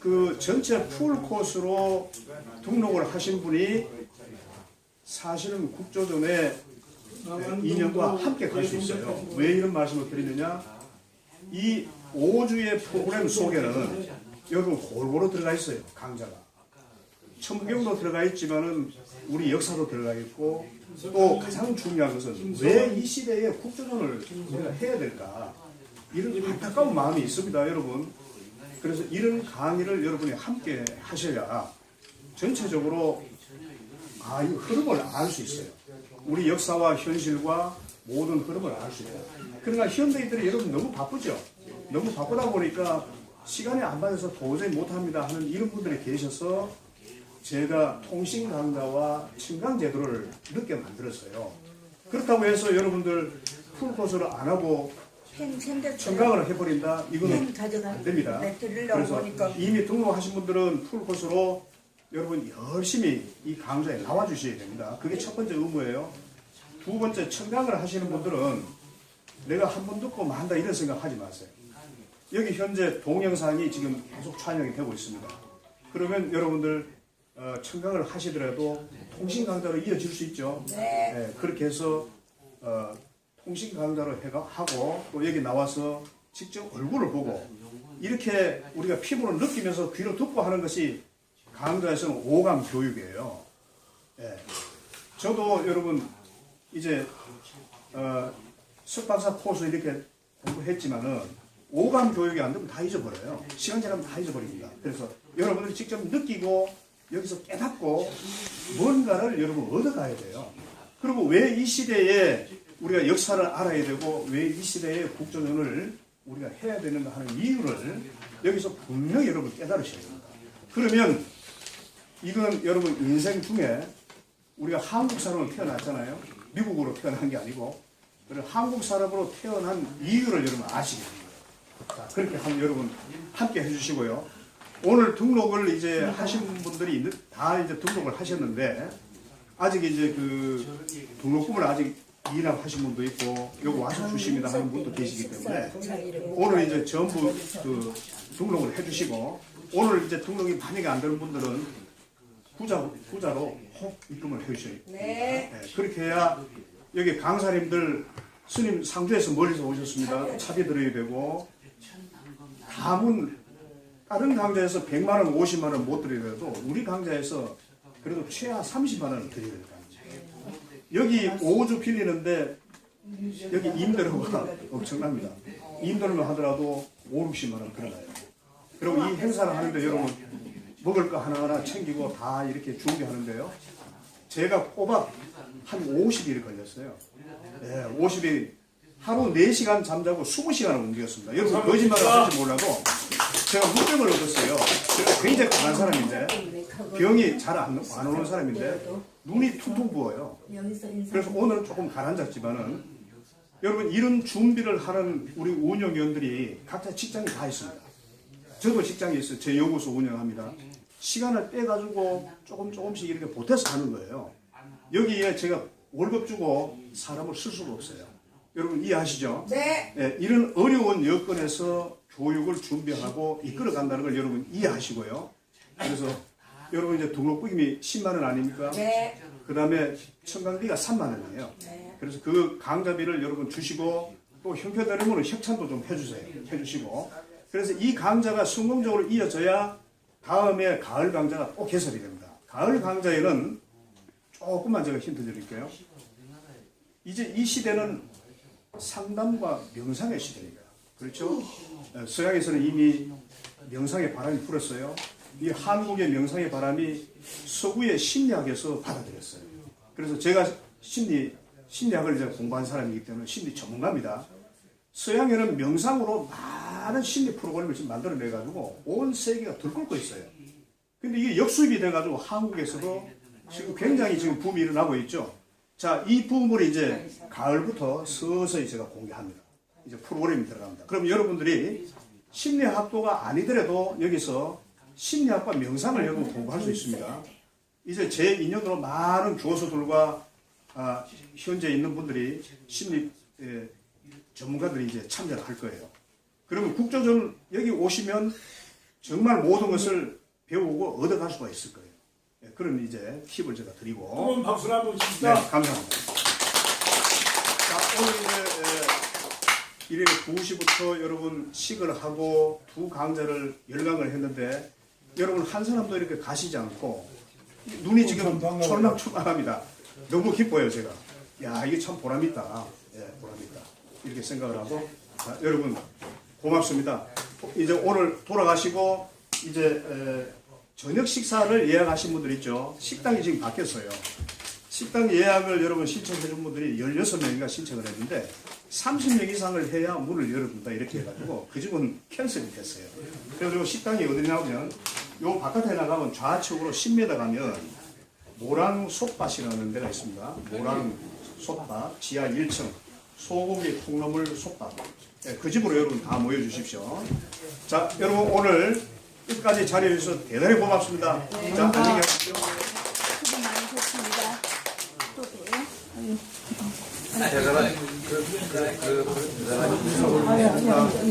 그 전체 풀 코스로 등록을 하신 분이 사실은 국조전에 2년과 함께 갈 수 있어요. 왜 이런 말씀을 드리느냐? 이 5주의 프로그램 속에는 여러분 골고루 들어가 있어요. 강좌가. 천부경도 들어가 있지만은 우리 역사도 들어가 있고 또 가장 중요한 것은 왜 이 시대에 국조전을 우리가 해야 될까? 이런 안타까운 마음이 있습니다, 여러분. 그래서 이런 강의를 여러분이 함께 하셔야 전체적으로 아, 이 흐름을 알 수 있어요. 우리 역사와 현실과 모든 흐름을 알 수 있다. 그러나 현대인들이 여러분 너무 바쁘죠? 너무 바쁘다 보니까 시간이 안 맞아서 도저히 못합니다 하는 이런 분들이 계셔서 제가 통신 강좌와 친강 제도를 늦게 만들었어요. 그렇다고 해서 여러분들 풀코스를 안 하고 청강을 해버린다? 이거는. 안 됩니다. 네, 그래서 보니까. 이미 등록하신 분들은 풀 코스로 여러분 열심히 이 강좌에 나와 주셔야 됩니다. 그게 첫 번째 의무예요. 두 번째 청강을 하시는 분들은 내가 한 번 듣고 만다 이런 생각 하지 마세요. 여기 현재 동영상이 지금 계속 촬영이 되고 있습니다. 그러면 여러분들 어, 청강을 하시더라도 통신 강좌로 이어질 수 있죠. 네. 네, 그렇게 해서 어, 통신 강좌로 해가 하고 또 여기 나와서 직접 얼굴을 보고 이렇게 우리가 피부로 느끼면서 귀로 듣고 하는 것이 강좌에서는 오감 교육이에요. 예. 저도 여러분 이제 어, 석박사 코스 이렇게 공부했지만은 오감 교육이 안 되면 다 잊어버려요. 시간 지나면 다 잊어버립니다. 그래서 여러분들이 직접 느끼고 여기서 깨닫고 뭔가를 여러분 얻어가야 돼요. 그리고 왜 이 시대에 우리가 역사를 알아야 되고 왜 이 시대에 국정원을 우리가 해야 되는가 하는 이유를 여기서 분명히 여러분 깨달으셔야 됩니다. 그러면 이건 여러분 인생 중에 우리가 한국 사람으로 태어났잖아요. 미국으로 태어난 게 아니고 한국 사람으로 태어난 이유를 여러분 아시게 됩니다. 자, 그렇게 한번 여러분 함께 해주시고요. 오늘 등록을 이제 하신 분들이 다 이제 등록을 하셨는데 아직 이제 그 등록금을 아직 이납하신 분도 있고 여기 와서 주십니다 하는 분도 계시기 때문에 오늘 이제 전부 그 등록을 해주시고 오늘 이제 등록이 만약에 안 되는 분들은 부자 부자로 혹 입금을 해주셔야 돼요. 네. 네, 그렇게 해야 여기 강사님들 스님 상주에서 멀리서 오셨습니다. 차비 드려야 되고 다문 다른 강좌에서 100만 원, 50만 원 못 드리더라도 우리 강좌에서 그래도 최하 30만 원을 드려야 됩니다. 여기 5주 빌리는데 여기 임대료가 엄청납니다. 임대료만 하더라도 5, 60만 원 들어가요. 그리고 이 행사를 하는데 여러분 먹을 거 하나하나 챙기고 다 이렇게 준비하는데요. 제가 꼬박 한 50일 걸렸어요. 네, 50일 하루 4시간 잠자고 20시간을 움직였습니다. 여러분 거짓말을 할지 몰라도 제가 물병을 얻었어요. 제가 굉장히 강한 사람인데 병이 잘안안 오는 사람인데 눈이 퉁퉁 부어요. 그래서 오늘은 조금 가라앉았지만은 여러분 이런 준비를 하는 우리 운영위원들이 각자 직장이 다 있습니다. 저도 직장이 있어요. 제 연구소 운영합니다. 시간을 빼가지고 조금 조금씩 이렇게 보태서 하는 거예요. 여기에 제가 월급 주고 사람을 쓸 수가 없어요. 여러분 이해하시죠? 네. 예, 이런 어려운 여건에서 교육을 준비하고 이끌어 간다는 걸 여러분 이해하시고요. 그래서 여러분 이제 등록금이 10만 원 아닙니까? 네. 그 다음에 청강비가 3만 원이에요. 네. 그래서 그 강좌비를 여러분 주시고 또 형편되는 협찬도 좀 해주세요. 해주시고. 그래서 이 강좌가 성공적으로 이어져야 다음에 가을 강좌가 또 개설이 됩니다. 가을 강좌에는 조금만 제가 힌트 드릴게요. 이제 이 시대는 상담과 명상의 시대입니다. 그렇죠? 어, 서양에서는 이미 명상의 바람이 불었어요. 이 한국의 명상의 바람이 서구의 심리학에서 받아들였어요. 그래서 제가 심리, 심리학을 이제 공부한 사람이기 때문에 심리 전문가입니다. 서양에는 명상으로 많은 심리 프로그램을 지금 만들어내가지고 온 세계가 들끓고 있어요. 근데 이게 역수입이 돼가지고 한국에서도 지금 굉장히 지금 붐이 일어나고 있죠. 자, 이 붐을 이제 가을부터 서서히 제가 공개합니다. 이제 프로그램이 들어갑니다. 그럼 여러분들이 심리학도가 아니더라도 여기서 심리학과 명상을 여러분 공부할 수 있습니다. 이제 제 인연으로 많은 교수들과 아, 현재 있는 분들이 심리 에, 전문가들이 이제 참여를 할 거예요. 그러면 국조전 여기 오시면 정말 모든 것을 배우고 얻어갈 수가 있을 거예요. 예, 그런 이제 팁을 제가 드리고 뜨거운 박수를 한번 네, 칩시다. 감사합니다. 자, 오늘 이제 에, 이렇게 2시부터 여러분 식을 하고 두 강좌를 열강을 했는데 여러분 한 사람도 이렇게 가시지 않고 눈이 지금 참 반가워요. 철랑철랑합니다. 너무 기뻐요 제가. 야 이게 참 보람있다. 예, 보람있다. 이렇게 생각을 하고 자, 여러분 고맙습니다. 이제 오늘 돌아가시고 이제 에, 저녁 식사를 예약하신 분들 있죠. 식당이 지금 바뀌었어요. 식당 예약을 여러분 신청해 준 분들이 16명인가 신청을 했는데 30명 이상을 해야 문을 열어준다 이렇게 해가지고 그 집은 캔슬이 됐어요. 그리고 식당이 어디냐면 요 바깥에 나가면 좌측으로 10m 가면 모랑 솥밭이라는 데가 있습니다. 모랑 솥밭 지하 1층 소고기 콩나물 솥밭 예, 그 집으로 여러분 다 모여주십시오. 자 여러분 오늘 끝까지 자리해 주셔서 대단히 고맙습니다. 자 안녕히 계십시오. 수고 많으셨습니다. 또 봬요. 대단한 그, 그, 그, 그 대단한